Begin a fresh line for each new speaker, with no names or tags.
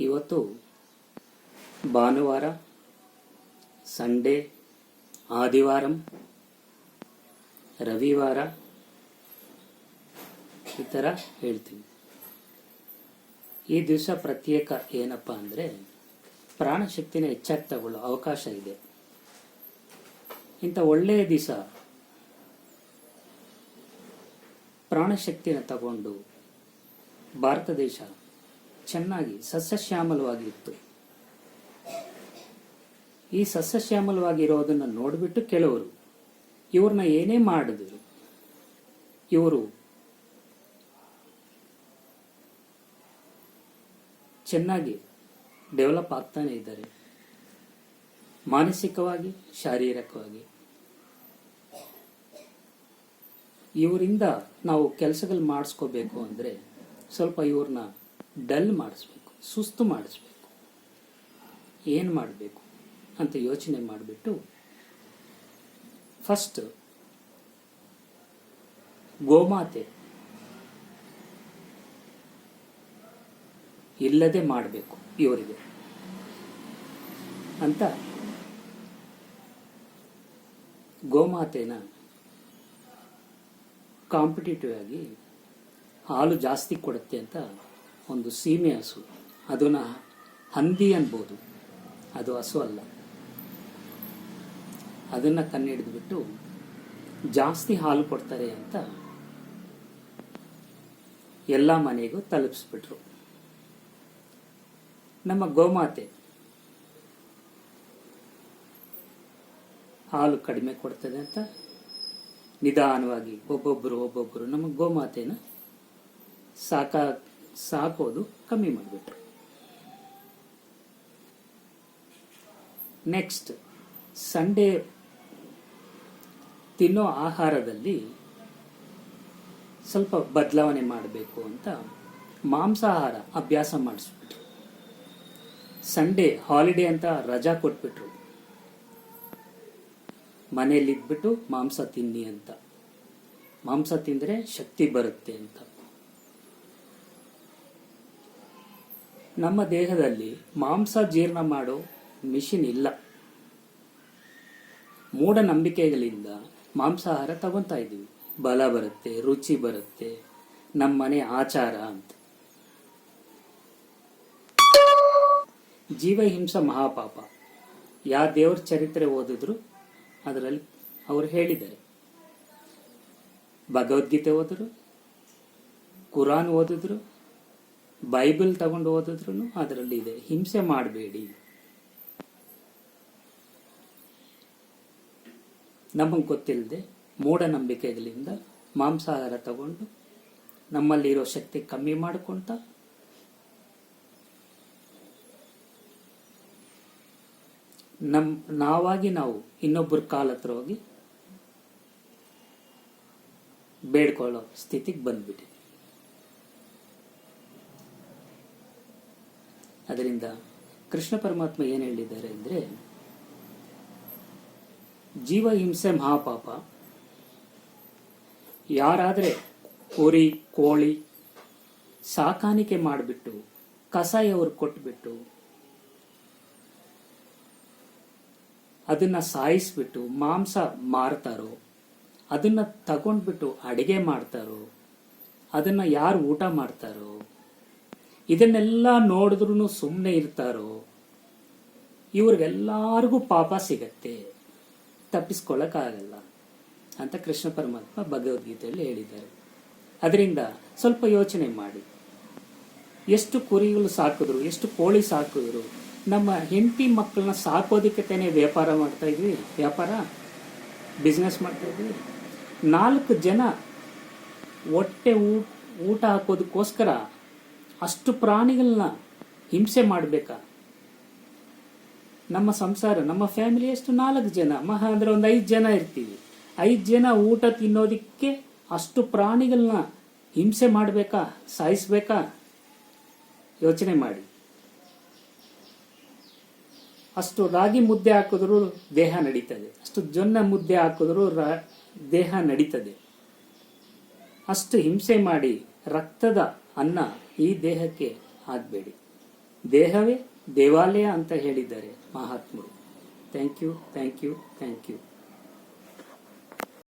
ಇವತ್ತು ಭಾನುವಾರ, ಸಂಡೇ, ಆದಿವಾರಂ, ರವಿವಾರ ಈ ಥರ ಹೇಳ್ತೀವಿ. ಈ ದಿವಸ ಪ್ರತ್ಯೇಕ ಏನಪ್ಪ ಅಂದರೆ ಪ್ರಾಣಶಕ್ತಿನ ಹೆಚ್ಚಾಗಿ ತಗೊಳ್ಳೋ ಅವಕಾಶ ಇದೆ. ಇಂಥ ಒಳ್ಳೆಯ ದಿವಸ ಪ್ರಾಣಶಕ್ತಿನ ತಗೊಂಡು ಭಾರತ ದೇಶ ಚೆನ್ನಾಗಿ ಸಸ್ಯಶ್ಯಾಮಲವಾಗಿತ್ತು. ಈ ಸಸ್ಯಶ್ಯಾಮಲವಾಗಿರೋದನ್ನು ನೋಡಿಬಿಟ್ಟು ಕೆಲವರು, ಇವ್ರನ್ನ ಏನೇ ಮಾಡಿದ್ರು, ಇವರು ಚೆನ್ನಾಗಿ ಡೆವಲಪ್ ಆಗ್ತಾನೆ ಇದ್ದಾರೆ. ಮಾನಸಿಕವಾಗಿ, ಶಾರೀರಿಕವಾಗಿ. ಇವರಿಂದ ನಾವು ಕೆಲಸಗಳು ಮಾಡಿಸ್ಕೋಬೇಕು ಅಂದರೆ ಸ್ವಲ್ಪ ಇವ್ರನ್ನ ಡಲ್ ಮಾಡಿಸ್ಬೇಕು, ಸುಸ್ತು ಮಾಡಿಸ್ಬೇಕು. ಏನು ಮಾಡಬೇಕು ಅಂತ ಯೋಚನೆ ಮಾಡಿಬಿಟ್ಟು ಫಸ್ಟ್ ಗೋಮಾತೆ ಇಲ್ಲದೆ ಮಾಡಬೇಕು ಇವರಿಗೆ ಅಂತ ಗೋಮಾತೆನ ಕಾಂಪಿಟೇಟಿವ್ ಆಗಿ ಹಾಲು ಜಾಸ್ತಿ ಕೊಡುತ್ತೆ ಅಂತ ಒಂದು ಸೀಮೆ ಹಸು. ಅದನ್ನ ಹಂದಿ ಅನ್ಬೋದು. ಅದು ಹಸು ಅಲ್ಲ. ಅದನ್ನ ಕಣ್ಣಿಡಿದ್ಬಿಟ್ಟು ಜಾಸ್ತಿ ಹಾಲು ಕೊಡ್ತಾರೆ ಅಂತ ಎಲ್ಲ ಮನೆಗೂ ತಲುಪಿಸ್ಬಿಟ್ರು. ನಮ್ಮ ಗೋಮಾತೆ ಹಾಲು ಕಡಿಮೆ ಕೊಡ್ತದೆ ಅಂತ ನಿಧಾನವಾಗಿ ಒಬ್ಬೊಬ್ಬರು ಒಬ್ಬೊಬ್ಬರು ನಮ್ಮ ಗೋಮಾತೆನ ಸಾಕ ಸಾಕೋದು ಕಮ್ಮಿ ಮಾಡಿಬಿಟ್ರು ನೆಕ್ಸ್ಟ್ ಸಂಡೇ ತಿನ್ನೋ ಆಹಾರದಲ್ಲಿ ಸ್ವಲ್ಪ ಬದಲಾವಣೆ ಮಾಡಬೇಕು ಅಂತ ಮಾಂಸಾಹಾರ ಅಭ್ಯಾಸ ಮಾಡಿಸ್ಬಿಟ್ರು. ಸಂಡೇ ಹಾಲಿಡೇ ಅಂತ ರಜಾ ಕೊಟ್ಬಿಟ್ರು. ಮನೆಯಲ್ಲಿ ಇದ್ಬಿಟ್ಟು ಮಾಂಸ ತಿನ್ನಿ ಅಂತ. ಮಾಂಸ ತಿಂದರೆ ಶಕ್ತಿ ಬರುತ್ತೆ ಅಂತ. ನಮ್ಮ ದೇಹದಲ್ಲಿ ಮಾಂಸ ಜೀರ್ಣ ಮಾಡೋ ಮಿಷಿನ್ ಇಲ್ಲ. ಮೂಢನಂಬಿಕೆಗಳಿಂದ ಮಾಂಸಾಹಾರ ತಗೊಂತಾ ಇದ್ದೀವಿ. ಬಲ ಬರುತ್ತೆ, ರುಚಿ ಬರುತ್ತೆ ನಮ್ಮನೆ ಆಚಾರ ಅಂತ. ಜೀವಹಿಂಸ ಮಹಾಪಾಪ. ಯಾವ ದೇವ್ರ ಚರಿತ್ರೆ ಓದಿದ್ರು, ಅದರಲ್ಲಿ ಅವರು ಹೇಳಿದ್ದಾರೆ. ಭಗವದ್ಗೀತೆ ಓದಿದ್ರು, ಕುರಾನ್ ಓದಿದ್ರು ಬೈಬಲ್ ತಗೊಂಡು ಓದಿದ್ರು ಅದರಲ್ಲಿ ಇದೆ. ಹಿಂಸೆ ಮಾಡಬೇಡಿ. ನಮಗೆ ಗೊತ್ತಿಲ್ಲದೆ ಮೂಢನಂಬಿಕೆಗಳಿಂದ ಮಾಂಸಾಹಾರ ತಗೊಂಡು ನಮ್ಮಲ್ಲಿರೋ ಶಕ್ತಿ ಕಮ್ಮಿ ಮಾಡಿಕೊಂತ ನಮ್ ನಾವಾಗಿ ನಾವು ಇನ್ನೊಬ್ಬರ ಕಾಲ ಹತ್ರ ಹೋಗಿ ಬೇಡ್ಕೊಳ್ಳೋ ಸ್ಥಿತಿಗೆ ಬಂದ್ಬಿಟ್ಟಿದೆ ಅದರಿಂದ ಕೃಷ್ಣ ಪರಮಾತ್ಮ ಏನು ಹೇಳಿದ್ದಾರೆ ಅಂದರೆ, ಜೀವ ಹಿಂಸೆ ಮಹಾಪಾಪ. ಯಾರಾದರೆ ಕುರಿ, ಕೋಳಿ ಸಾಕಾಣಿಕೆ ಮಾಡಿಬಿಟ್ಟು ಕಸಾಯವ್ರಿಗೆ ಕೊಟ್ಬಿಟ್ಟು, ಅದನ್ನ ಸಾಯಿಸ್ಬಿಟ್ಟು, ಮಾಂಸ ಮಾರ್ತಾರೋ, ಅದನ್ನ ತಗೊಂಡ್ಬಿಟ್ಟು ಅಡಿಗೆ ಮಾಡ್ತಾರೋ, ಅದನ್ನ ಯಾರು ಊಟ ಮಾಡ್ತಾರೋ ಇದನ್ನೆಲ್ಲ ನೋಡಿದ್ರು ಸುಮ್ಮನೆ ಇರ್ತಾರೋ? ಇವ್ರಿಗೆಲ್ಲಾರಿಗೂ ಪಾಪ ಸಿಗತ್ತೆ. ತಪ್ಪಿಸ್ಕೊಳ್ಳೋಕ್ಕಾಗಲ್ಲ ಅಂತ ಕೃಷ್ಣ ಪರಮಾತ್ಮ ಭಗವದ್ಗೀತೆಯಲ್ಲಿ ಹೇಳಿದ್ದಾರೆ. ಅದರಿಂದ ಸ್ವಲ್ಪ ಯೋಚನೆ ಮಾಡಿ. ಎಷ್ಟು ಕುರಿಗಳು ಸಾಕಿದ್ರು, ಎಷ್ಟು ಕೋಳಿ ಸಾಕಿದ್ರು, ನಮ್ಮ ಹೆಂಡತಿ ಮಕ್ಕಳನ್ನ ಸಾಕೋದಕ್ಕೆ ವ್ಯಾಪಾರ ಮಾಡ್ತಾ ಇದ್ವಿ. ವ್ಯಾಪಾರ? ಬಿಸ್ನೆಸ್ ಮಾಡ್ತಾ ಇದ್ವಿ. ನಾಲ್ಕು ಜನ ಹೊಟ್ಟೆ ಊಟ ಹಾಕೋದಕ್ಕೋಸ್ಕರ ಅಷ್ಟು ಪ್ರಾಣಿಗಳನ್ನ ಹಿಂಸೆ ಮಾಡಬೇಕಾ? ನಮ್ಮ ಸಂಸಾರ, ನಮ್ಮ ಫ್ಯಾಮಿಲಿ ಎಷ್ಟು ನಾಲ್ಕು ಜನ? ಮಹಾ ಅಂದ್ರೆ ಒಂದು ಐದು ಜನ ಇರ್ತೀವಿ. ಐದು ಜನ ಊಟ ತಿನ್ನೋದಿಕ್ಕೆ ಅಷ್ಟು ಪ್ರಾಣಿಗಳನ್ನ ಹಿಂಸೆ ಮಾಡಬೇಕಾ? ಸಾಯಿಸ್ಬೇಕಾ? ಯೋಚನೆ ಮಾಡಿ. ಅಷ್ಟು ರಾಗಿ ಮುದ್ದೆ ಹಾಕಿದ್ರು ದೇಹ ನಡೀತದೆ. ಅಷ್ಟು ಜೊನ್ನ ಮುದ್ದೆ ಹಾಕಿದ್ರು ದೇಹ ನಡೀತದೆ. ಅಷ್ಟು ಹಿಂಸೆ ಮಾಡಿ ರಕ್ತದ ಅನ್ನ ಈ ದೇಹಕ್ಕೆ ಆಗಬೇಡಿ. ದೇಹವೇ ದೇವಾಲಯ ಅಂತ ಹೇಳಿದ್ದಾರೆ ಮಹಾತ್ಮರು. Thank you thank you thank you